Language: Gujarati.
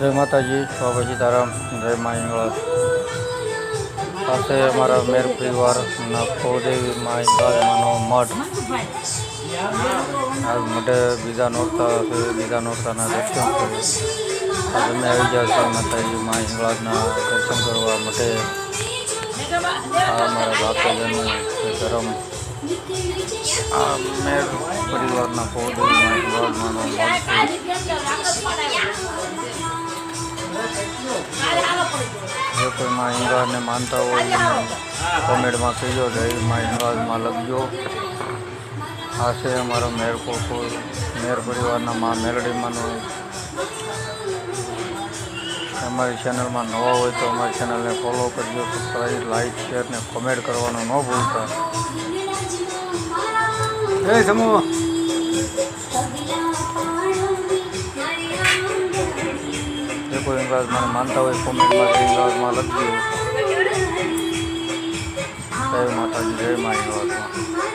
જય માતાજી બાબા સીતારામ જય મા હિંગળાજ પાસે અમારા મેર પરિવારના કુળદેવી મા હિંગળાજમાંનો મઠ આ મઢે બીજા નોરતા બીજા નોરતાના દર્શન આ તમે આવી ગયા છો માતાજી મા હિંગળાજના દર્શન કરવા માટે. અમારા છે ધર્મ આ મેર પરિવારના કુળદેવી મા હિંગળાજમાંનો મઠ કોઈ માં હિંગળાજને માનતા હોય કોમેન્ટમાં કહીજો, જય માં હિંગળાજમાં લખજો. આ છે અમારો મેર કોકો મેર પરિવારના માં મેલડીમાંનો. અમારી ચેનલમાં નવા હોય તો અમારી ચેનલને ફોલો કરજો સબસ્ક્રાઈબ લાઈક શેર ને કોમેન્ટ કરવાનું ન ભૂલતા. જય સમૂહ કોઈ હિંગળાજ મને માનતા હોય કોમેન્ટમાં જય હિંગળાજમાં લખજો. જય માતાજી જય મા હિંગળાજમાં